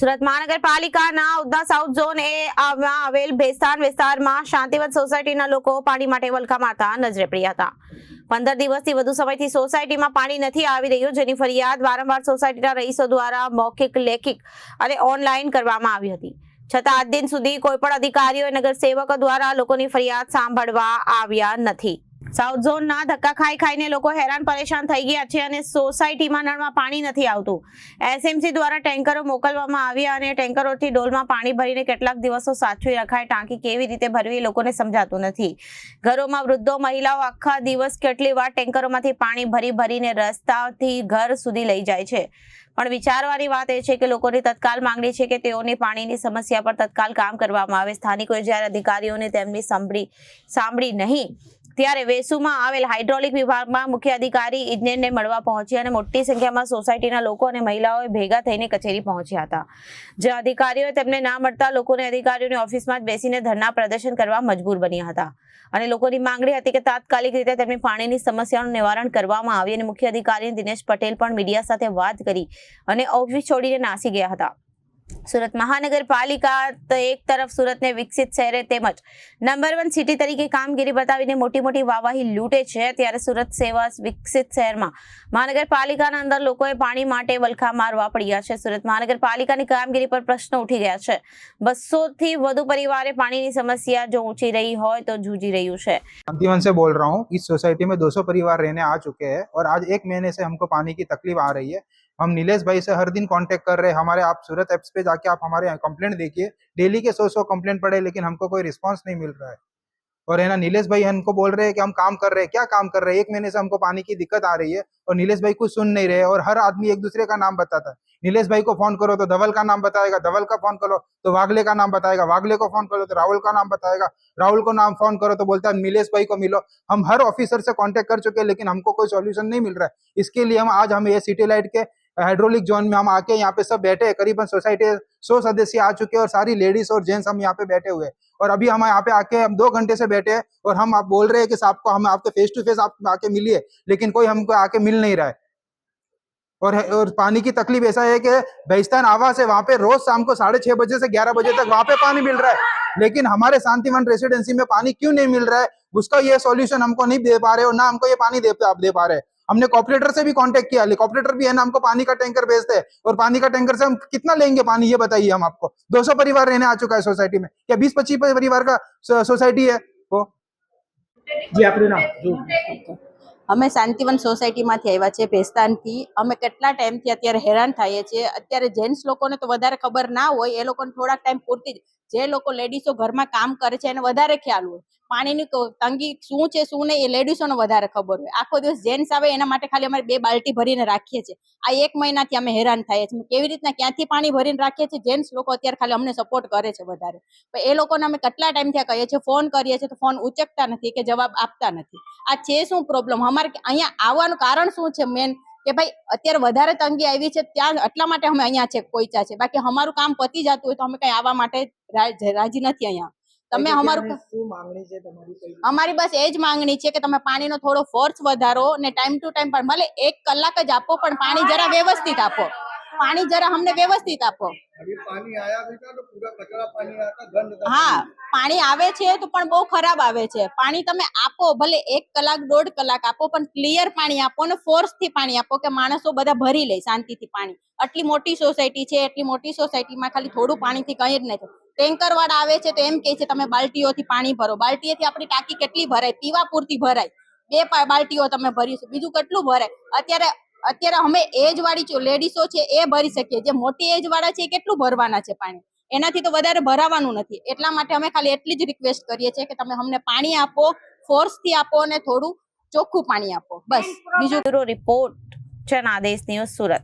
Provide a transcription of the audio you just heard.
સુરત મહાનગરપાલિકાના Udhna south zone એ આવેલ ભેસ્તાન વિસ્તારમાં શાંતિવન સોસાયટીના લોકો પાણી માટે વલખા મારતા નજરે પડ્યા હતા. પંદર દિવસથી વધુ સમયથી સોસાયટીમાં પાણી નથી આવી રહ્યું, જેની ફરિયાદ વારંવાર સોસાયટીના રહીશો દ્વારા મૌખિક, લેખિક અને ઓનલાઈન કરવામાં આવી હતી. છતાં આજ દિન સુધી કોઈ પણ અધિકારીઓ, નગરસેવકો દ્વારા લોકોની ફરિયાદ સાંભળવા આવ્યા નથી. સાઉથ ઝોનના ધક્કા ખાઈ ખાઈને લોકો હેરાન પરેશાન થઈ ગયા છે અને સોસાયટીમાં નળમાં પાણી નથી આવતું. એસએમસી દ્વારા ટેન્કરો મોકલવામાં આવ્યા અને ટેન્કરોથી ડોલમાં પાણી ભરીને કેટલાક દિવસો સાચવી રખાય. ટાંકી કેવી રીતે ભરવી લોકોને સમજાતું નથી. ઘરોમાં વૃદ્ધો, મહિલાઓ આખા દિવસ કેટલી વાર ટેન્કરોમાંથી પાણી ભરી ભરીને રસ્તાથી ઘર સુધી લઈ જાય છે. પણ વિચારવાની વાત એ છે કે લોકોની તત્કાલ માંગણી છે કે તેઓની પાણીની સમસ્યા પર તત્કાલ કામ કરવામાં આવે. સ્થાનિકોએ જ્યારે અધિકારીઓને તેમની સાંભળી સાંભળી નહીં ત્યારે વેસુમાં આવેલ હાઇડ્રોલિક વિભાગમાં મુખ્ય અધિકારી ઇજનેરને મળવા પહોંચ્યા અને મોટી સંખ્યામાં સોસાયટીના લોકો અને મહિલાઓએ ભેગા થઈને કચેરી પહોંચ્યા હતા. જે અધિકારીઓએ તેમને ના મળતા લોકોને અધિકારીઓની ઓફિસમાં જ બેસીને ધરના પ્રદર્શન કરવા મજબૂર બન્યા હતા. અને લોકોની માંગણી હતી કે તાત્કાલિક રીતે તેમની પાણીની સમસ્યાનું નિવારણ કરવામાં આવે અને મુખ્ય અધિકારી દિનેશ પટેલ પણ મીડિયા સાથે વાત કરી અને ઓફિસ છોડીને નાસી ગયા હતા. સુરત મહાનગરપાલિકા તો એક તરફ સુરતને વિકસિત શહેરે તેમજ નંબર વન સિટી તરીકે કામગીરી બતાવીને મોટી મોટી વાવાહી લૂંટે છે ત્યારે સુરત સેવા વિકસિત શહેરમાં મહાનગરપાલિકાના અંદર લોકોએ પાણી માટે વલખા મારવા પડ્યા છે સુરત મહાનગરપાલિકાની કામગીરી પર પ્રશ્ન ઉઠી ગયા છે બસો થી વધુ પરિવારે પાણીની સમસ્યા જો ઊંચી રહી હોય તો જૂજી રહ્યું છે शांतिवन से बोल रहा हूँ इस सोसाइटी में 200 परिवार रहने आ चुके हैं और आज एक महीने से हमको पानी की तकलीफ आ रही है हम नीलेश भाई से हर दिन कांटेक्ट कर रहे हैं। हमारे आप सूरत एप्स पे जाके आप हमारे यहाँ कंप्लेंट देखिए। डेली के सौ सौ कंप्लेंट पड़े लेकिन हमको कोई रिस्पॉन्स नहीं मिल रहा है। और है ना, नीलेश भाई हमको बोल रहे हैं कि हम काम कर रहे हैं। क्या काम कर रहे हैं? एक महीने से हमको पानी की दिक्कत आ रही है और नीलेश भाई कुछ सुन नहीं रहे और हर आदमी एक दूसरे का नाम बताता है। नीलेश भाई को फ़ोन करो तो धवल का नाम बताएगा। धवल का फ़ोन करो तो वागले का नाम बताएगा। वागले को फ़ोन करो तो राहुल का नाम बताएगा। राहुल को नाम फ़ोन करो तो बोलता है, नीलेश भाई को मिलो। हम हर ऑफिसर से कॉन्टेक्ट कर चुके हैं, लेकिन हमको कोई सोल्यूशन नहीं मिल रहा है। इसके लिए हम आज हम ये सिटी लाइट के हाइड्रोलिक जोन में हम आके यहाँ पे सब बैठे हैं। करीबन सोसाइटी, सौ सदस्य आ चुके हैं और सारी लेडीज़ और जेंट्स हम यहाँ पे बैठे हुए हैं। और अभी हम यहाँ पे आके हम दो घंटे से बैठे हैं और हम आप बोल रहे हैं कि साहब को हम आपके फेस टू फेस आप आके मिलिए, लेकिन कोई हमको आके मिल नहीं रहा है। और और पानी की तकलीफ़ ऐसा है कि भैस्तान आवास है, वहाँ पे रोज शाम को साढ़े छह बजे से ग्यारह बजे तक वहाँ पे पानी मिल रहा है। लेकिन हमारे शांतिवन रेसिडेंसी में पानी क्यों नहीं मिल रहा है, उसका ये सॉल्यूशन हमको नहीं दे पा रहे और ना हमको ये पानी दे दे पा रहे हैं। हमने कॉपरेटर से भी कांटेक्ट किया कॉपरेटर भी है ना हमको पानी का टैंकर भेजते हैं और पानी का टैंकर से हम कितना लेंगे पानी ये बताइए हम आपको 200 परिवार रहने आ चुका है सोसाइटी में क्या 20 25 परिवार का सो- सोसाइटी है वो जी आपने नाम અમે શાંતિવન સોસાયટીમાંથી આવ્યા છે ભેસ્તાનથી અમે કેટલા ટાઈમથી અત્યારે હેરાન થઈએ છીએ અત્યારે જેન્ટ્સ લોકોને તો વધારે ખબર ના હોય એ લોકોને થોડાક ટાઈમ પૂરતી જ જે લોકો લેડીઝો ઘરમાં કામ કરે છે એને વધારે ખ્યાલ હોય પાણીની તંગી શું છે, શું નહીં એ લેડીઝોને વધારે ખબર હોય. આખો દિવસ જેન્ટ્સ આવે એના માટે ખાલી અમારે બે બાલ્ટી ભરીને રાખીએ છીએ. આ એક મહિનાથી અમે હેરાન થઈએ છીએ કેવી રીતના ક્યાંથી પાણી ભરીને રાખીએ છીએ? જેન્ટ્સ લોકો અત્યારે ખાલી અમને સપોર્ટ કરે છે વધારે. પણ એ લોકોને અમે કેટલા ટાઈમથી કહીએ છીએ? ફોન કરીએ છીએ તો ફોન ઉચકતા નથી કે જવાબ આપતા નથી. આ છે શું પ્રોબ્લેમ અમારે અહીંયા આવવાનું કારણ શું છે મેન કે ભાઈ, અત્યારે વધારે તંગી આવી છે, ત્યાં એટલા માટે અમે અહીંયા છે કોઈચા છે. બાકી અમારું કામ પતી જતું હોય તો અમે કઈ આવવા માટે રાજી નથી અહીંયા. તમે અમારું માંગણી છે તમારી અમારી બસ એ જ માંગણી છે કે તમે પાણીનો થોડો ફોર્સ વધારો ને ટાઈમ ટુ ટાઈમ પણ ભલે એક કલાક જ આપો પણ પાણી જરા વ્યવસ્થિત આપો. પાણી જરા અમને વ્યવસ્થિત આપો. હા પાણી. આવે છે તો પણ બહુ ખરાબ આવે છે. પાણી તમે આપો ભલે એક કલાક દોઢ કલાક આપો પણ ક્લિયર પાણી આપો ને ફોર્સથી પાણી આપો કે માણસો બધા ભરી લે શાંતિથી પાણી. આટલી મોટી સોસાયટી છે એટલી મોટી સોસાયટીમાં ખાલી થોડું પાણીથી કઈ જ નથી. ટેન્કર વાળા આવે છે તો એમ કહે છે તમે બાલટીઓથી પાણી ભરો. બાલ્ટીઓથી આપણી ટાંકી કેટલી ભરાય? પીવા પૂરતી ભરાય. બે બાલ્ટીઓ તમે ભરીશું. બીજું કેટલું ભરાય? અત્યારે અત્યારે અમે એજ વાળી લેડીસો છે એ ભરી શકીએ. જે મોટી એજ વાળા છે એ કેટલું ભરવાના છે પાણી? એનાથી તો વધારે ભરાવાનું નથી. એટલા માટે અમે ખાલી એટલી જ રિક્વેસ્ટ કરીએ છીએ કે તમે અમને પાણી આપો ફોર્સથી આપો અને થોડું ચોખ્ખું પાણી આપો. બસ. બીજું રિપોર્ટ જનાદેશ ન્યૂઝ સુરત.